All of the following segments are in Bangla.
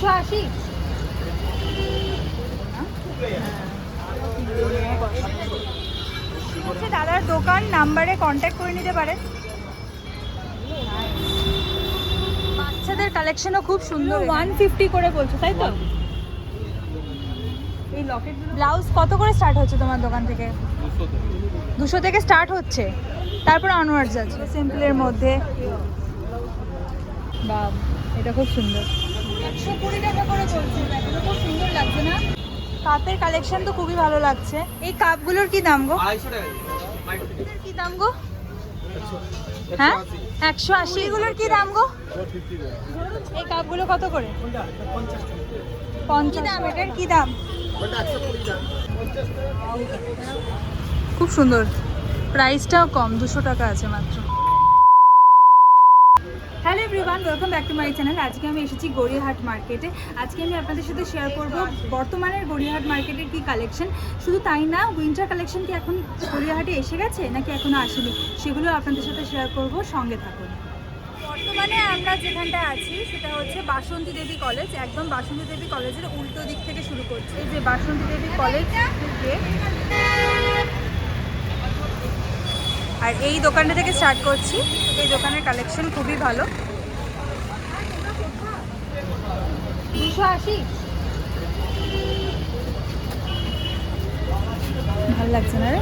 দুশো আশি? হচ্ছে দাদার দোকান নাম্বারে কন্ট্যাক্ট করে নিতে পারেন। বাচ্চাদের কালেকশনও খুব সুন্দর ওয়ান ফিফটি করে বলছো তাই তো? এই লকেট ব্লাউজ কত করে স্টার্ট হচ্ছে তোমার দোকান থেকে? দুশো থেকে। স্টার্ট হচ্ছে। তারপর আনোয়ার্স আছে। সিম্পলের মধ্যে। বা এটা খুব সুন্দর। একশো কুড়ি টাকা করে চলছে। খুব সুন্দর লাগছে না? কাপের কালেকশন তো খুবই ভালো লাগছে। এই কাপগুলোর কি দাম গো? কি দাম গো? হ্যাঁ? একশো আশি। এগুলোর কি দাম গো? এই কাপগুলো কত করে? পঞ্চাশ। দাম? এটার কি দাম? খুব সুন্দর। প্রাইসটাও কম দুশো টাকা আছে মাত্র। Hello everyone welcome back to my channel আজকে আমি এসেছি গড়িয়াহাট মার্কেটে আজকে আমি আপনাদের সাথে শেয়ার করব বর্তমানের গড়িয়াহাট মার্কেটের কি কালেকশন শুধু তাই না উইন্টার কালেকশন কি এখন গড়িয়াহাটে এসে গেছে নাকি এখনও আসেনি? সেগুলো আপনাদের সাথে শেয়ার করব, সঙ্গে থাকুন। বর্তমানে আমরা যেখানটা আছি, সেটা হচ্ছে বাসন্তী দেবী কলেজ একদম বাসন্তী দেবী কলেজের উল্টো দিক থেকে শুরু করছে। এই যে বাসন্তী দেবী কলেজ আর এই দোকানটা থেকে স্টার্ট করছি। এই দোকানের কালেকশন খুবই ভালো। দুশো আশি। ভালো লাগছে না রে?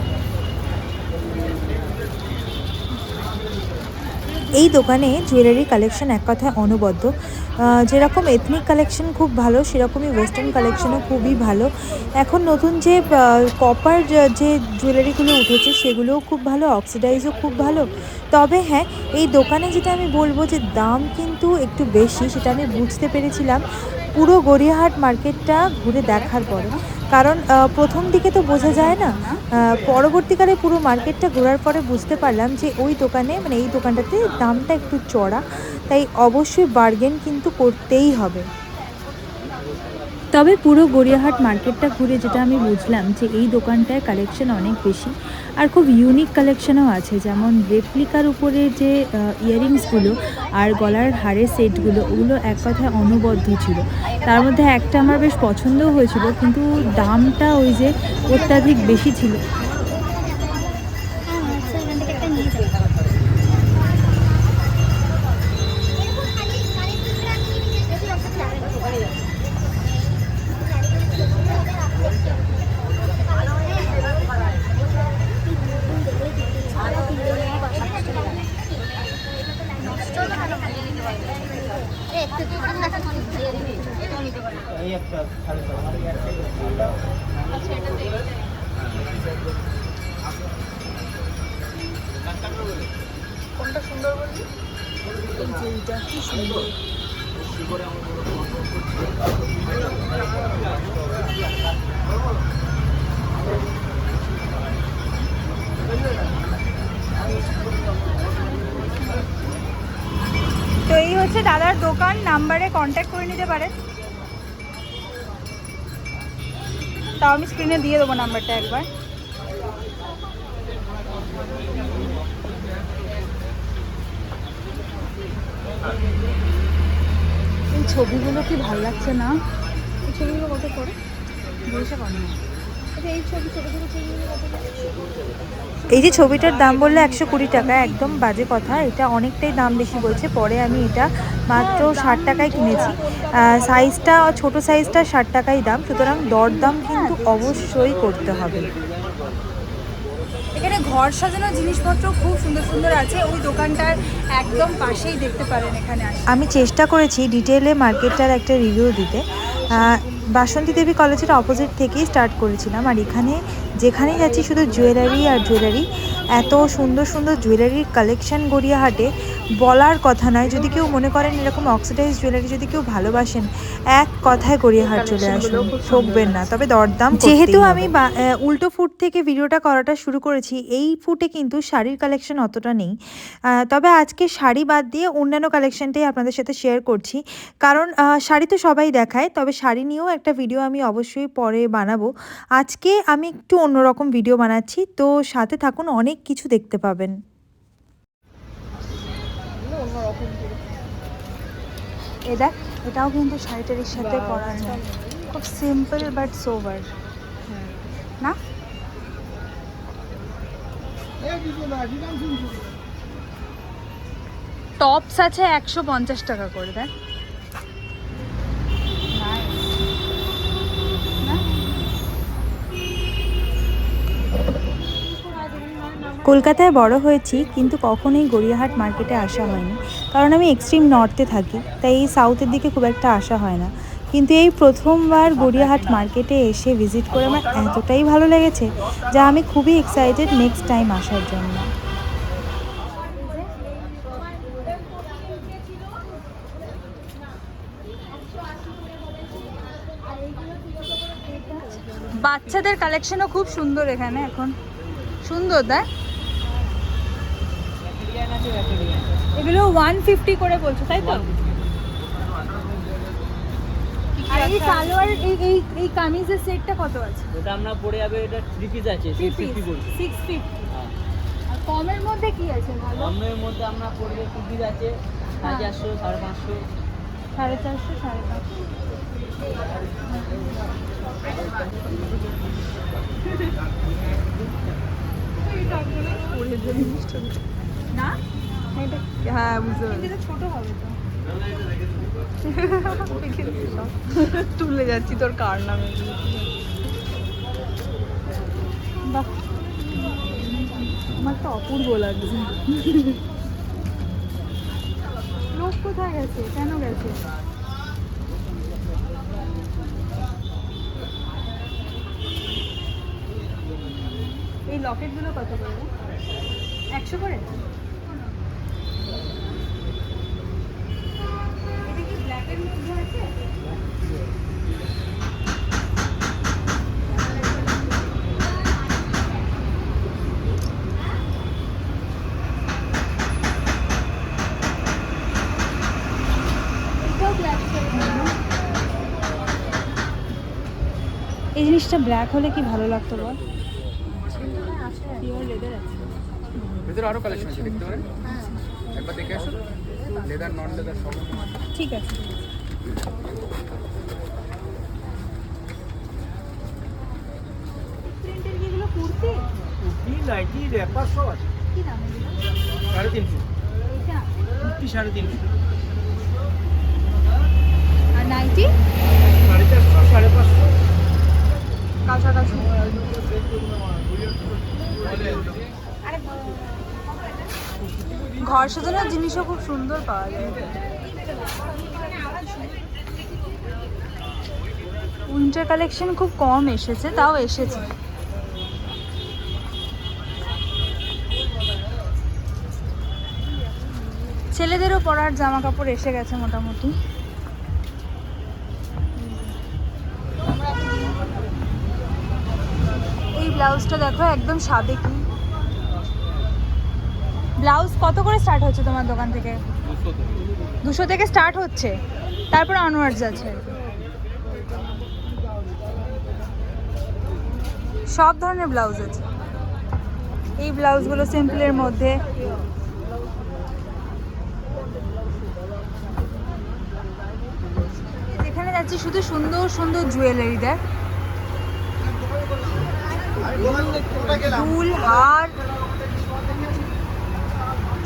এই দোকানে জুয়েলারি কালেকশন এক কথায় অনবদ্য। যেরকম এথনিক কালেকশন খুব ভালো, সেরকমই ওয়েস্টার্ন কালেকশনও খুবই ভালো। এখন নতুন যে কপার যে জুয়েলারিগুলো উঠেছে, সেগুলোও খুব ভালো অক্সিডাইজও খুব ভালো। তবে হ্যাঁ এই দোকানে যেটা আমি বলব যে, দাম কিন্তু একটু বেশি, সেটা আমি বুঝতে পেরেছিলাম। পুরো গড়িয়াহাট মার্কেটটা ঘুরে দেখার পরে। কারণ প্রথম দিকে তো বোঝা যায় না পরবর্তীকালে পুরো মার্কেটটা ঘোরার পরে বুঝতে পারলাম যে ওই দোকানে মানে এই দোকানটাতে দামটা একটু চড়া তাই অবশ্যই বার্গেন কিন্তু করতেই হবে। তবে পুরো গড়িয়াহাট মার্কেটটা ঘুরে যেটা আমি বুঝলাম যে এই দোকানটায় কালেকশন অনেক বেশি। আর খুব ইউনিক কালেকশনও আছে, যেমন রেপ্লিকার উপরে যে ইয়ারিংসগুলো আর গলার হারের সেটগুলো ওগুলো এক কথায় অনবদ্য ছিল। তার মধ্যে একটা আমার বেশ পছন্দও হয়েছিল, কিন্তু দামটা ওই যে অত্যাধিক বেশি ছিল। কোনটা সুন্দর সুন্দর তো এই হচ্ছে দাদার দোকান নাম্বারে কন্ট্যাক্ট করে নিতে পারেন। তাও আমি স্ক্রিনে দিয়ে দেবো নাম্বারটা একবার। ছবিগুলো কি ভালো লাগছে না? ছবিগুলো কত করে? বসে পঞ্চাশ। আচ্ছা এই করে এই যে ছবিটার দাম বললে একশো কুড়ি টাকা একদম বাজে কথা। এটা অনেকটাই দাম বেশি বলছে। পরে আমি এটা মাত্র ষাট টাকায় কিনেছি। সাইজটা ছোট সাইজটা ষাট টাকাই দাম। সুতরাং দরদাম কিন্তু অবশ্যই করতে হবে। এখানে ঘর সাজানোর জিনিসপত্র খুব সুন্দর সুন্দর আছে। ওই দোকানটার একদম পাশেই দেখতে পারেন এখানে আমি চেষ্টা করেছি ডিটেলে মার্কেটটার একটা রিভিউ দিতে। বাসন্তী দেবী কলেজের অপোজিট থেকেই স্টার্ট করেছিলাম। আর এখানে যেখানেই যাচ্ছি শুধু জুয়েলারি আর জুয়েলারি এত সুন্দর সুন্দর জুয়েলারির কালেকশন গড়িয়াহাটে বলার কথা নয়। যদি কেউ মনে করেন এরকম অক্সিডাইজ জুয়েলারি যদি কেউ ভালোবাসেন এক কথায় গড়িয়াহাট চলে আসুন। ঠকবেন না। তবে দরদাম যেহেতু আমি বা- উল্টো ফুট থেকে ভিডিওটা করাটা শুরু করেছি এই ফুটে কিন্তু শাড়ির কালেকশন অতটা নেই। তবে আজকে শাড়ি বাদ দিয়ে অন্যান্য কালেকশনটাই আপনাদের সাথে শেয়ার করছি। কারণ শাড়ি তো সবাই দেখায় তবে শাড়ি নিয়েও একটা ভিডিও আমি অবশ্যই পরে বানাবো। আজকে আমি একটু অন্যরকম ভিডিও বানাচ্ছি। তো সাথে থাকুন অনেক কিছু দেখতে পাবেন। এ দেখ এটাও কিন্তু শাড়িটারির সাথে পরা যায়। খুব সিম্পল বাট সোভার না? টপস আছে একশো পঞ্চাশ টাকা করে দেখ। কলকাতায় বড় হয়েছি, কিন্তু কখনোই গড়িয়াহাট মার্কেটে আসা হয়নি। কারণ আমি এক্সট্রিম নর্থে থাকি, তাই এই সাউথের দিকে খুব একটা আসা হয় না। কিন্তু এই প্রথমবার গড়িয়াহাট মার্কেটে এসে ভিজিট করে আমার এতটাই ভালো লেগেছে, যা আমি খুবই এক্সাইটেড নেক্সট টাইম আসার জন্য। বাচ্চাদের কালেকশনও খুব সুন্দর এখানে এখন। সুন্দর দেখ এগুলো ওয়ান ফিফটি করে বলছো তাই তো? আর এই সালোয়ার এই এই এই কামিজের সেটটা কত আছে? ওটা আমরা পড়ে যাবে এটা থ্রি পিস আছে সিক্স ফিফটি পিস পড়বে সিক্স ফিফটি। আর কমের মধ্যে কি আছে ভালো কমের মধ্যে আমরা পড়বে টু পিস আছে? সাড়ে হ্যাঁ। চারশো সাড়ে পাঁচশো। সাড়ে চারশো সাড়ে পাঁচশো। না? হ্যাঁ বুঝতে এটা ছোট হবে তো। তুলে যাচ্ছি তোর কার নামে? বাহ। আমার তো অপূর্ব লাগছে। লোক কোথায় গেছে? কেন গেছে? এই লকেটগুলো কত করে? একশো করে এটা কি ব্ল্যাকের মধ্যে আছে এটাও ব্ল্যাক এই জিনিসটা ব্ল্যাক হলে কি ভালো লাগতো বল? পিওর লেদার আছে। আরও কালেকশন আছে দেখতে পারেন? একবার দেখে আসুন। লেদার নন লেদার সব ঠিক আছে। কুর্তি কুর্তি নাইটি র্যাপার সব আছে। কি দাম সাড়ে তিনশো। কুর্তি সাড়ে তিনশো। আর নাইটি? সাড়ে চারশো সাড়ে পাঁচশো। কাছাকাছি। ঘর সাজানোর জিনিসও খুব সুন্দর পাওয়া যায়। উইন্টার কালেকশন খুব কম এসেছে তাও এসেছে। ছেলেদেরও পরার জামা কাপড় এসে গেছে মোটামুটি। এই ব্লাউজটা দেখো একদম সাদে কি। ব্লাউজ কত করে স্টার্ট হচ্ছে তোমার দোকান থেকে? দুশো থেকে। স্টার্ট হচ্ছে। তারপর অনওয়ার্ডস আছে সব ধরনের ব্লাউজ আছে। এই ব্লাউজগুলো সিম্পলের মধ্যে। যেখানে যাচ্ছি শুধু সুন্দর সুন্দর জুয়েলারি হার।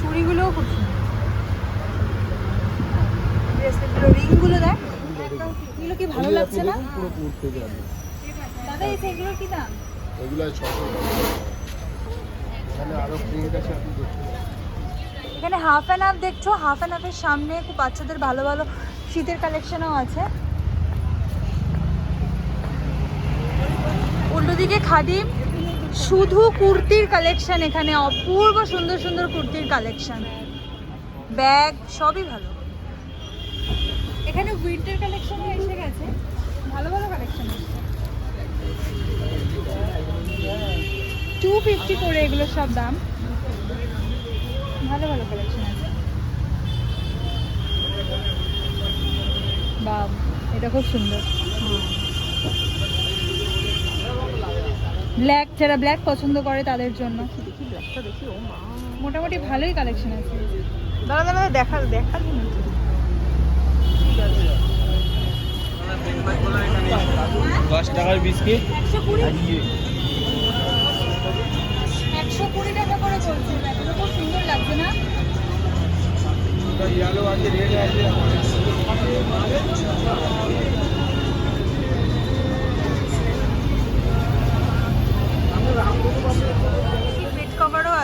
চুড়িগুলোও খুব সুন্দর। রিংগুলো দেখ। এগুলো কি ভালো লাগছে না? দাদা কি দাম? এখানে আছে হাফ অ্যান্ড হাফ দেখছ হাফ অ্যান্ড হাফের সামনে খুব বাচ্চাদের ভালো ভালো শীতের কালেকশনও আছে। উল্টো দিকে খাদিম, শুধু কুর্তির কালেকশন এখানে, অপূর্ব সুন্দর সুন্দর কুর্তির কালেকশন ব্যাগ, সবই ভালো। এখানে উইন্টার কালেকশনও এসে গেছে, ভালো ভালো কালেকশন এসেছে। টু ফিফটি করে এগুলোর সব দাম। ভালো ভালো কালেকশন আছে। বা এটা খুব সুন্দর। ব্ল্যাক যারা ব্ল্যাক পছন্দ করে তাদের জন্য। মোটামুটি ভালোই কালেকশন আছে। দাদা দাদা দেখা দেখার দশ টাকার বিস্কিট খুব সুন্দর না?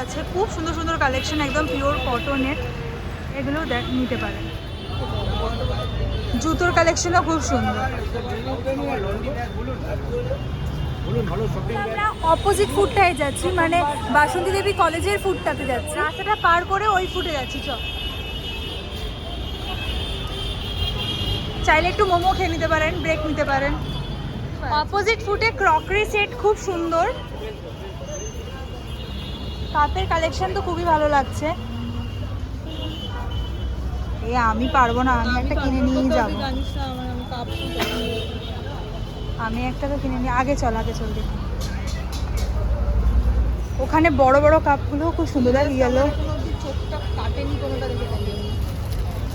আছে। খুব সুন্দর সুন্দর কালেকশন একদম পিওর কটনের এগুলো দেখ, নিতে পারেন জুতোর কালেকশনও খুব সুন্দর। আমরা অপোজিট ফুডটায় যাচ্ছি মানে বাসন্তী দেবী কলেজের ফুডটাতে যাচ্ছি। রাস্তাটা পার করে ওই ফুটে যাচ্ছি চ চাইলে একটু মোমো খেয়ে নিতে পারেন ব্রেক নিতে পারেন। অপোজিট ফুটে ক্রকারি সেট খুব সুন্দর। কাপের কালেকশন তো খুবই ভালো লাগছে। এ আমি পারব না আমি একটা কিনে নিয়ে যাব। আমি একটা তো কিনে নিই। আগে চল আগে চল দেখি। ওখানে বড় বড় কাপগুলো খুব সুন্দর আর ইয়েলো কাটেনি কোনোটা দেখে থাকি আমি।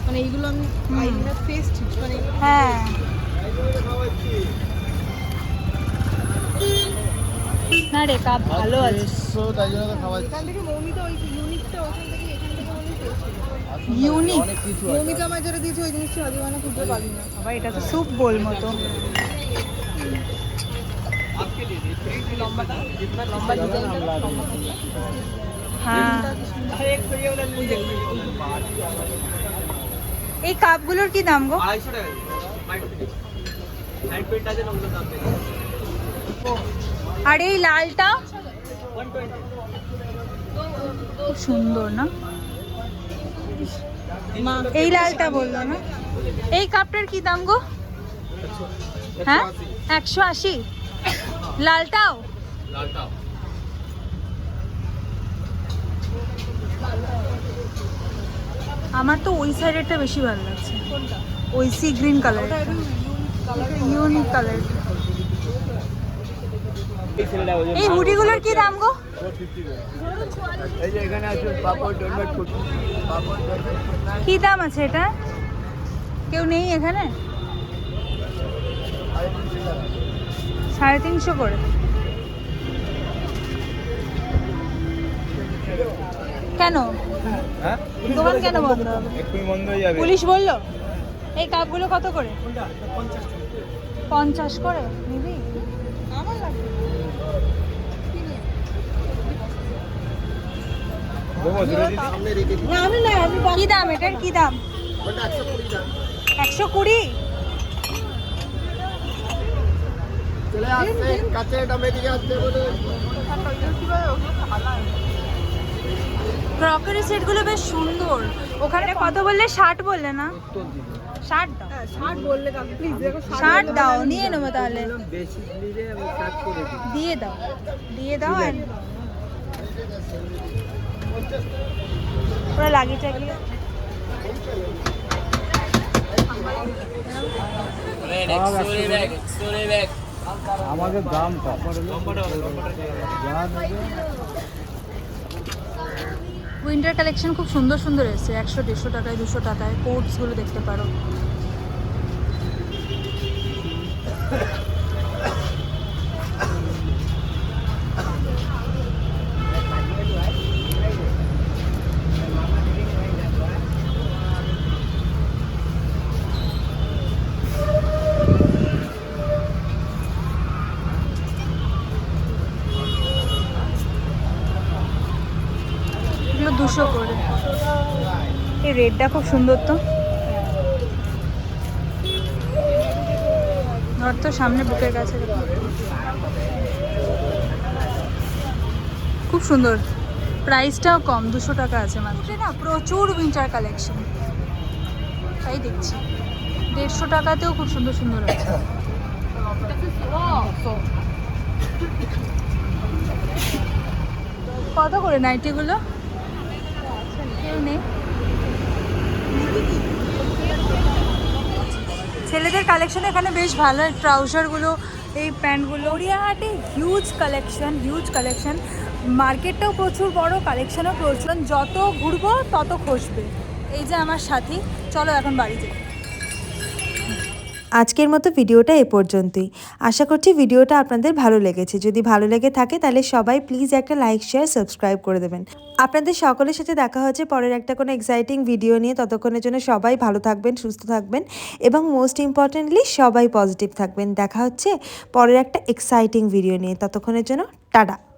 মানে এইগুলো আমি মানে হ্যাঁ। না রে কাপ ভালো আছে। এখান থেকে মৌমিতা ওই ইউনিকটা ওখান থেকে এখান থেকে ইউনিক? মৌমিতা আমার যেটা দিয়েছে ওই জিনিসটা হাজিমানা খুঁজতে পারি না। বাবা এটা তো স্যুপ বোল মতো এই কাপগুলোর কি দাম গো আর এই লালটা খুব সুন্দর না এই লালটা বলল না এই কাপটার কি দাম গো হ্যাঁ একশো আশি লালটাও? লালটাও। আমার তো ওই সাইডেরটা বেশি ভালো লাগছে। ওই sea green colour unique colour এই হুডিগুলোর কি দাম গো? কি দাম আছে এটা? কেউ নেই এখানে? সাড়ে তিনশো করে। কেন? হ্যাঁ? দোকান কেন বন্ধ পুলিশ বলল? এই কাপগুলো কত করে? পঞ্চাশ করে? নিবি? আমার লাগবে। কি দাম এটার? কি দাম? একশো কুড়ি টাকা একশো কুড়ি চলে আসছে কাছে এটা মেদিকে আসছে বলে। ক্রকারি সেটগুলো বেশ সুন্দর। ওখানে কত বললে? ষাট বললে না? ষাট দাও। হ্যাঁ, ষাট বললে ষাট দাও নিয়ে নেব তাহলে। দিয়ে দাও দিয়ে দাও আর পুরো লাগিয়ে টাগিয়ে আমাদের দাম লম্বাটা যা দাম উইন্টার কালেকশন খুব সুন্দর সুন্দর এসেছে। একশো, দেড়শো টাকায়, দুশো টাকায়, কোটসগুলো দেখতে পারো। এই রেডটা খুব সুন্দর তো। ধর তো সামনে বুকের কাছে। খুব সুন্দর। প্রাইসটাও কম, দুশো টাকা আছে মাত্র। না, প্রচুর উইন্টার কালেকশন তাই দেখছি। দেড়শো টাকাতেও খুব সুন্দর সুন্দর আছে। কত করে নাইটিগুলো? কেউ নেই। ছেলেদের কালেকশন এখানে বেশ ভালো। ট্রাউজারগুলো এই প্যান্টগুলো গড়িয়াহাটে হিউজ কালেকশন হিউজ কালেকশন মার্কেটটাও প্রচুর বড় কালেকশনও প্রচুর। যত ঘুরবো তত খসবে। এই যে আমার সাথী চলো এখন বাড়ি যাই। আজকের মতো ভিডিওটা এ পর্যন্তই। আশা করছি ভিডিওটা আপনাদের ভালো লেগেছে। যদি ভালো লেগে থাকে তাহলে সবাই প্লিজ একটা লাইক শেয়ার সাবস্ক্রাইব করে দেবেন। আপনাদের সকলের সাথে দেখা হচ্ছে পরের একটা কোনো এক্সাইটিং ভিডিও নিয়ে। ততক্ষণের জন্য সবাই ভালো থাকবেন, সুস্থ থাকবেন এবং মোস্ট ইম্পর্ট্যান্টলি সবাই পজিটিভ থাকবেন। দেখা হচ্ছে পরের একটা এক্সাইটিং ভিডিও নিয়ে। ততক্ষণের জন্য টাটা।